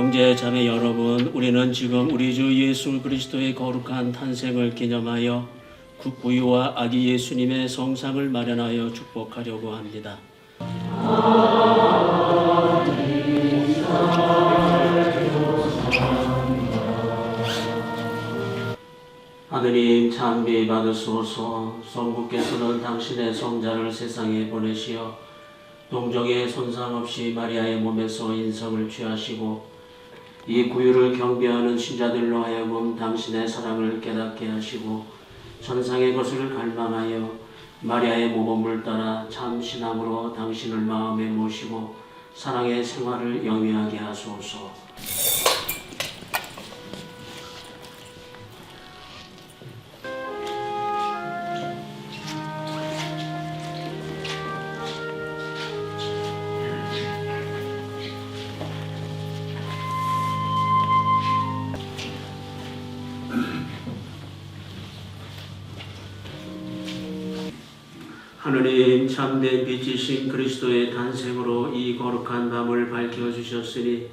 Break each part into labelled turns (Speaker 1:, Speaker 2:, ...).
Speaker 1: 형제 자매 여러분, 우리는 지금 우리 주 예수 그리스도의 거룩한 탄생을 기념하여 국부유와 아기 예수님의 성상을 마련하여 축복하려고 합니다. 하느님 찬미 받으소서 성부께서는 당신의 성자를 세상에 보내시어 동정의 손상 없이 마리아의 몸에서 인성을 취하시고 이 구유를 경배하는 신자들로 하여금 당신의 사랑을 깨닫게 하시고 천상의 것을 갈망하여 마리아의 모범을 따라 참 신앙으로 당신을 마음에 모시고 사랑의 생활을 영위하게 하소서. 하느님 참된 빛이신 그리스도의 탄생으로 이 거룩한 밤을 밝혀 주셨으니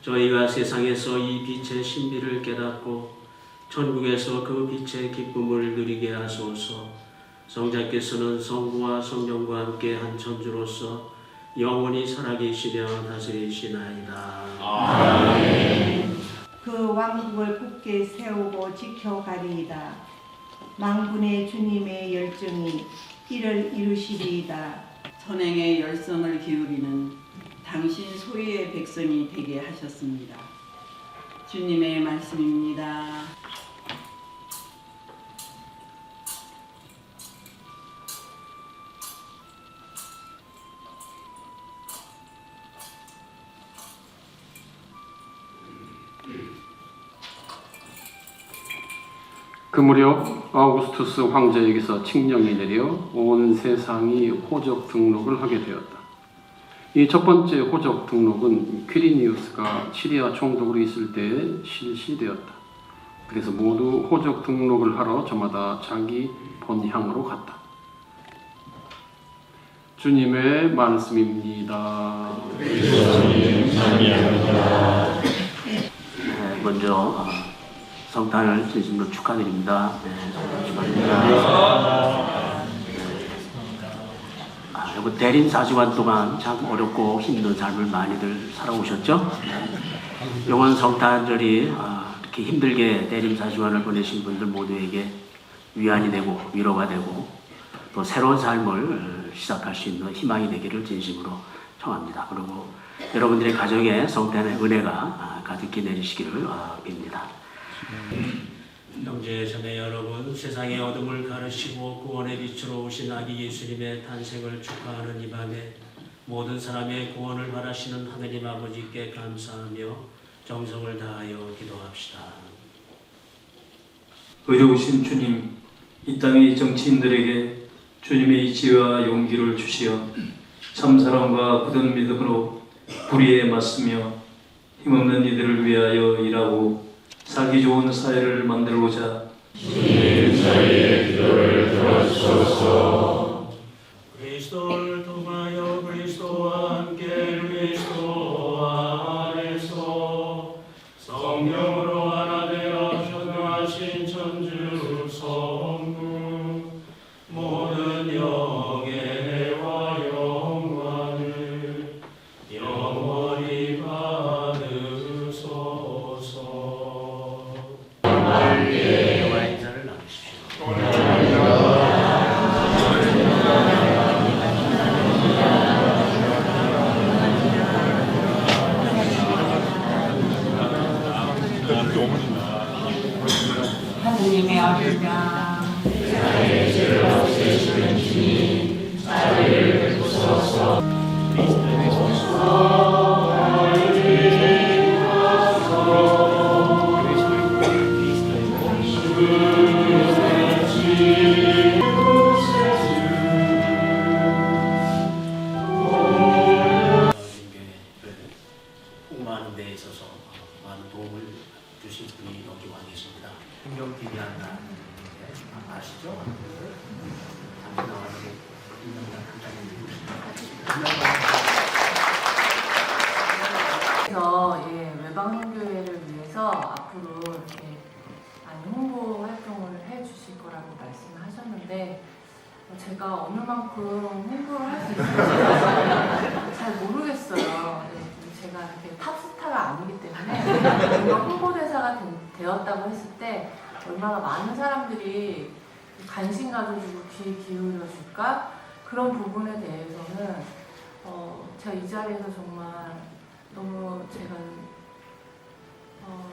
Speaker 1: 저희가 세상에서 이 빛의 신비를 깨닫고 천국에서 그 빛의 기쁨을 누리게 하소서. 성자께서는 성부와 성령과 함께 한 천주로서 영원히 살아계시며 다스리시나이다.
Speaker 2: 그 왕국을 굳게 세우고 지켜가리이다. 망군의 주님의 열정이 이를 이루시리이다.
Speaker 3: 선행의 열성을 기울이는 당신 소유의 백성이 되게 하셨습니다. 주님의 말씀입니다.
Speaker 4: 그 무렵 아우구스투스 황제에게서 칙령이 내려 온 세상이 호적 등록을 하게 되었다. 이 첫 번째 호적 등록은 퀴리니우스가 시리아 총독으로 있을 때 실시되었다. 그래서 모두 호적 등록을 하러 저마다 자기 본향으로 갔다. 주님의 말씀입니다.
Speaker 1: 네, 먼저 어, 성탄을 진심으로 축하드립니다. 네, 축하드립니다. 아, 여러분 대림 4주간 동안 참 어렵고 힘든 삶을 많이들 살아오셨죠? 영원 성탄절이 아, 이렇게 힘들게 대림 4주간을 보내신 분들 모두에게 위안이 되고 위로가 되고 또 새로운 삶을 시작할 수 있는 희망이 되기를 진심으로 청합니다. 그리고 여러분들의 가정에 성탄의 은혜가 아, 가득히 내리시기를 아, 빕니다. 형제 자매 여러분, 세상의 어둠을 가르시고 구원의 빛으로 오신 아기 예수님의 탄생을 축하하는 이 밤에 모든 사람의 구원을 바라시는 하느님 아버지께 감사하며 정성을 다하여 기도합시다.
Speaker 5: 의로우신 주님, 이 땅의 정치인들에게 주님의 지혜와 용기를 주시어 참 사랑과 굳은 믿음으로 불의에 맞서며 힘없는 이들을 위하여 일하고 살기 좋은 사회를 만들고자
Speaker 1: 그리스도를
Speaker 6: 만큼 홍보를 할 수 있을지 잘 모르겠어요. 네, 제가 이렇게 탑스타가 아니기 때문에 뭔가 홍보대사가 되- 되었다고 했을 때 얼마나 많은 사람들이 관심 가져주고 귀 기울여 줄까 그런 부분에 대해서는 어, 제가 이 자리에서 정말 너무 제가 어,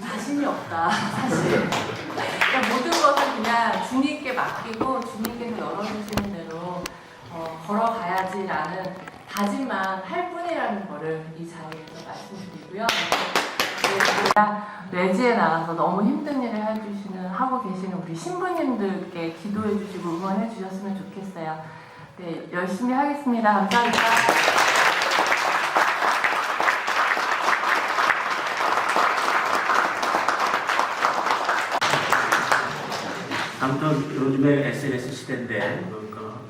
Speaker 6: 자신이 없다 사실 그러니까 모든 것을 그냥 주님께 맡기고 주님께서 열어주시는 걸어가야지라는 다짐만 할 뿐이라는 거를 이 자리에서 말씀드리고요. 네, 제가 레지에 나가서 너무 힘든 일을 해주시는 하고 계시는 우리 신부님들께 기도해 주시고 응원해 주셨으면 좋겠어요. 네, 열심히 하겠습니다. 감사합니다.
Speaker 1: 아무튼 요즘에 SNS 시대인데 그, 그, 아무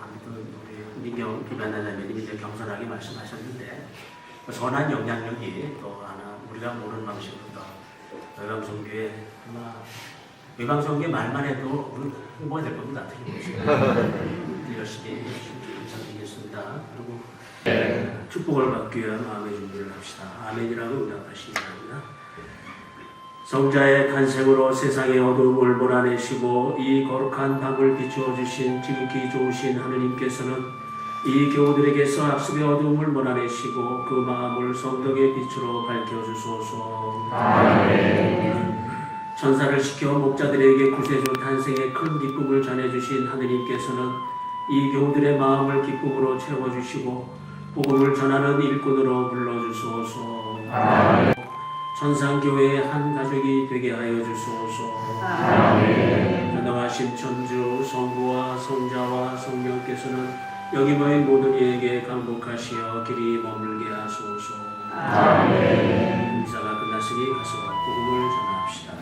Speaker 1: 튼 우리 민경 비반단장님이 이제 겸손하게 말씀하셨는데 그 선한 영향력이 또 하나 우리가 모르는 방식으로 또 외방성교회 아마 외방성교회 말만 해도 우리 홍보가 될 겁니다. 열심히 감사드리겠습니다. 그리고 축복을 받기 위한 마음의 준비를 합시다. 아멘이라고 응답하시기 바랍니다. 성자의 탄생으로 세상의 어두움을 몰아내시고 이 거룩한 밤을 비추어 주신 지극히 좋으신 하느님께서는 이 교우들에게서 악습의 어두움을 몰아내시고 그 마음을 성덕의 빛으로 밝혀주소서. 천사를 시켜 목자들에게 구세주 탄생의 큰 기쁨을 전해주신 하느님께서는 이 교우들의 마음을 기쁨으로 채워주시고 복음을 전하는 일꾼으로 불러주소서. 천상교회의 한 가족이 되게 하여 주소서. 전능하신 천주 성부와 성자와 성령께서는 여기 모인 모든 이에게 강복하시어 길이 머물게 하소서. 미사가 끝났으니 가서 복음을 전합시다.